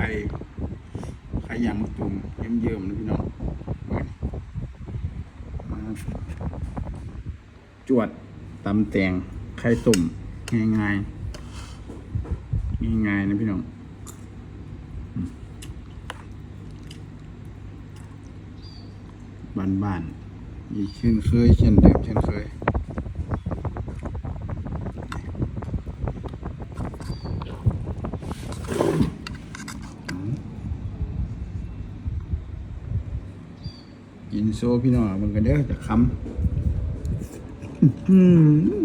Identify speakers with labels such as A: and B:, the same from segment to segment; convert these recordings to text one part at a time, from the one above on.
A: ไข่ไข่ยางมะตูมเยิ้มเยิ้มๆนะพี่น้องจวดตำแตงไข่ตุ่มง่ายๆง่ายๆนะพี่น้องอืมบ้านๆอีกเช่นเคยเช่นเดิมเช่นเคย กินโซ่พี่น้องมันก็เด้อจะคำอื้อหือ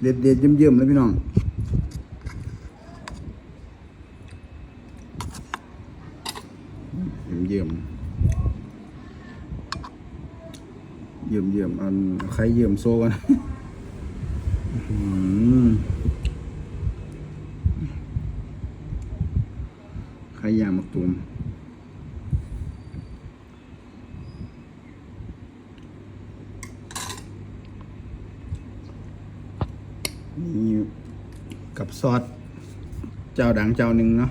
A: เด็ดเด็ดๆเยี่ยมๆเลยพี่น้องเยี่ยมๆเยี่ยมเยี่ยมๆอันใครเยี่ยมโซ่กัน อื้อหือไข่ยางมะตูมนี่กับซอสเจ้าดังเจ้าหนึ่งเนาะ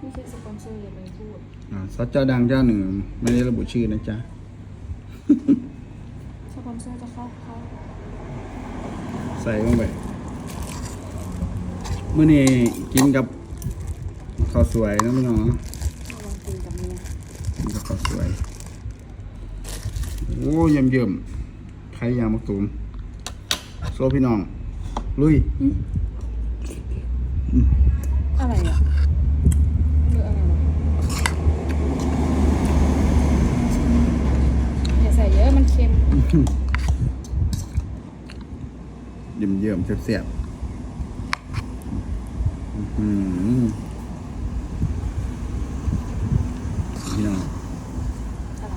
B: ไม่ใช่สปอนเซอร์อย่าไปพูด
A: อ่าซอสเจ้าดังเจ้าหนึ่งไม่ได้ระบุชื่อนะจ๊ะ
B: สปอนเซอร์จะเข้าเข้า
A: ใส่ลงไปเมื่อนี้กินกับ ข้าวสวยนะพี่น้อง
B: เข้าวันกินกับเมีย
A: กินกับข้าวสวย โอ้เยี่ยมเยี่ยมๆไข่ยางมะตูมโซ่พี่น้อง ลุย
B: อะไรอะเรืออะไรวะอย่าใส่เยอะมันเค็ม
A: เยี่ยมเยี่ยมๆเสียบๆอื้อหือ พี่น้อง
B: อะไร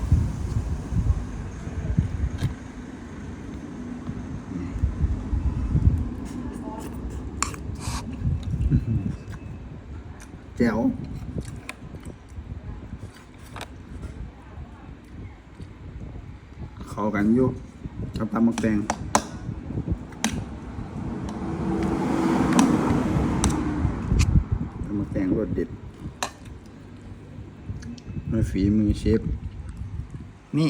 A: แจ๋วเข้ากันอยู่กับตำมักแตงตำมักแตงรสเด็ด ด้วยฝีมือเชฟ นี่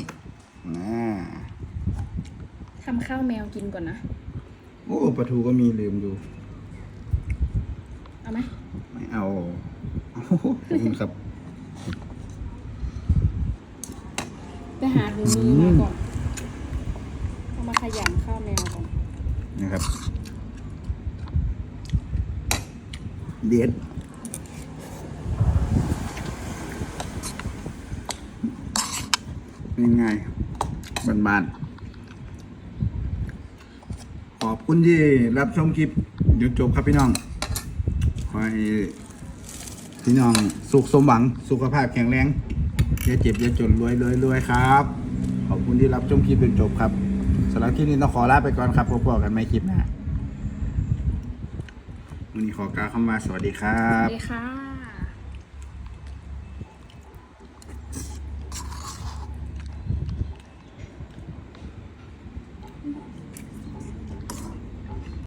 A: อ่า
B: ทำข้าวแมวกินก่อนนะ
A: โอ้ปลาทูก็มีลืมดู
B: เอาไหม
A: ไม่เอาโอ้โหขอบคุณครับ
B: ไปหาดูมือมาก่อน เอามาขยำข้าวแมวก่อน
A: นะครับ เด็ด ง่ายๆบ้านๆขอบคุณที่รับชมคลิปจนจบครับพี่น้องขอให้พี่น้องสุขสมหวังสุขภาพแข็งแรงอย่าเจ็บอย่าจนรวยรวยรวยครับ ขอบคุณที่รับชมคลิปจนจบครับสำหรับคลิปนี้ต้องขอลาไปก่อนครับพบกันไม่คลิปหน้าวันนี้ขอกล่าวคำว่าสวัสดีครั
B: สวั
A: บ
B: สดีค่ะ